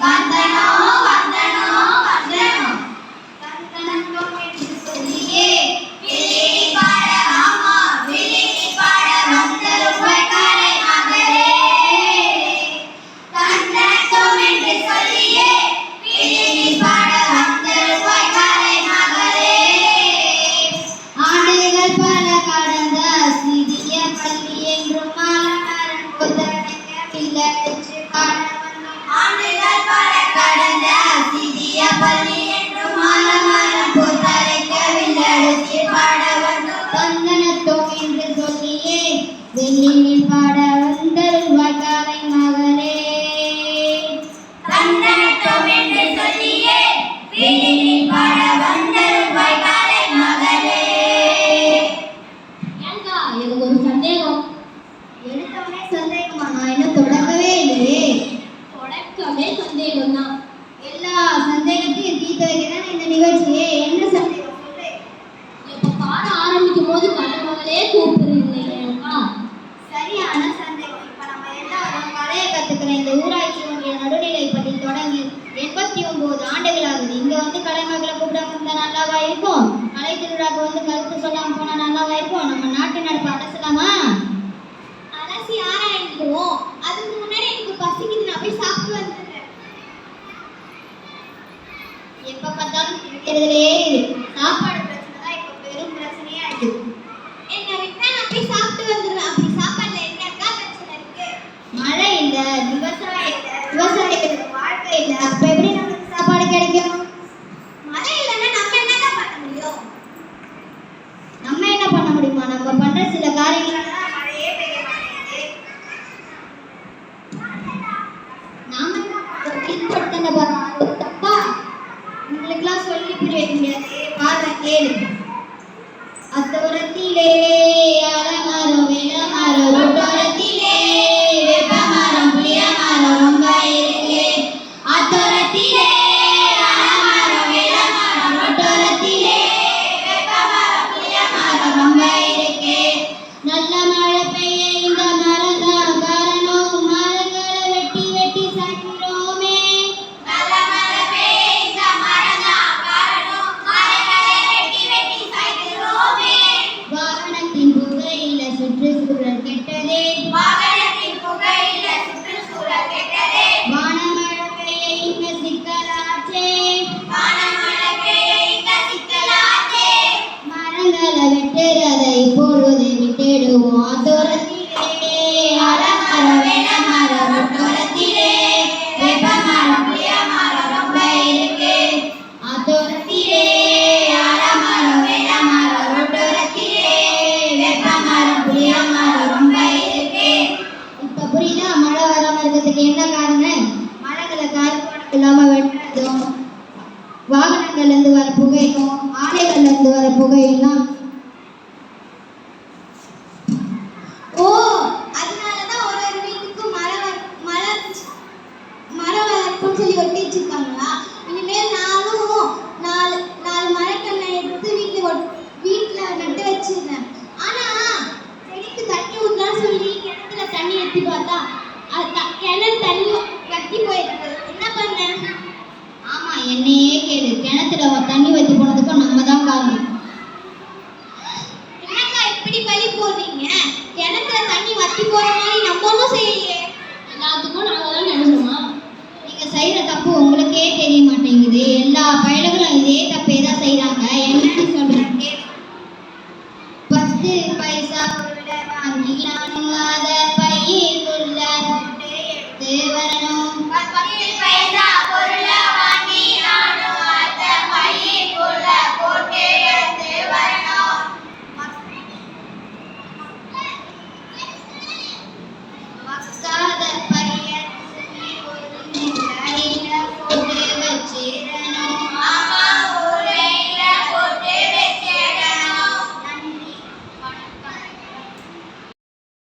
Bye. நல்லாவா இருக்கும்? மலை திருவிழாவுக்கு வந்து கருத்து சொல்லாமல் போனா நல்லாவா இருக்கும்? நம்ம நாட்டு நடப்பு அரசலாமா அரசு ஆராய்ந்துக்குவோம் அதுக்கு முன்னாடி எனக்கு பசிக்குது நான் போய் சாப்பிட்டு வந்துடுறேன். எப்போ பார்த்தாலும் இருக்கிறதுலே போன்ற சில காரியங்கள். மழையே பெய்ய உங்களுக்கெல்லாம் சொல்லி புரிய முடியாது இருக்கிறதுக்கு என்ன காரணம் மரங்களை கார்போடம் இல்லாம வெட்டுறதும் வாகனங்கள்ல இருந்து வர புகையும் ஆலைகள்லேருந்து வர புகையும் தான் வீட்டுல நட்டு வச்சிருந்தேன் ஆனா செடிக்கு தண்ணி ஊத்தலாம் சொல்லி கிணத்துல தண்ணி எடுத்து பார்த்தா கிணறு தண்ணி வத்தி போயிருக்கு. என்ன பண்ண? ஆமா என்னையே கேளு. கிணத்துல தண்ணி வத்தி போனதுக்கும் நம்ம தான் காரணம். என்னக்கா இப்படி பழி போடுறீங்க? கிணத்துல தண்ணி வத்தி போற மாதிரி நம்ம ஒன்றும் எல்லாத்துக்கும் நாங்க தான் நினைச்சோமா? நீங்க தப்பு உங்களுக்கே தெரிய மாட்டேங்குது. எல்லா பயலுகளும் இதே தப்பே தான் செய்யறாங்க மக்கள் பயந்தார்